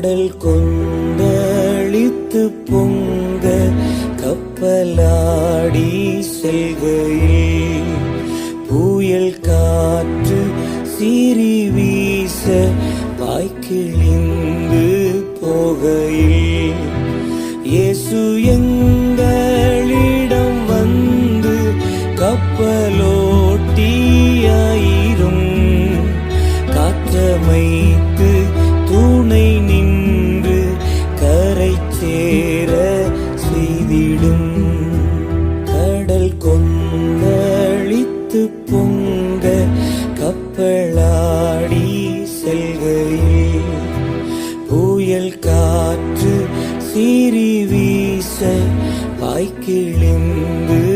கடல் கொந்தளித்து பொங்க கப்பலாடி செல்கையில் புயல் காற்று சீறி வீச வாய்க்கிழிந்து போகையில் இயேசு எங்களிடம் வந்து கப்பலோட்டியாயிரும். காற்றமைத்து சேர செய்திடும். கடல் கொந்தளித்து பொங்க கப்பலாடி செல்கையில். புயல் காற்று சீறி வீச பாய்க்கிழிந்து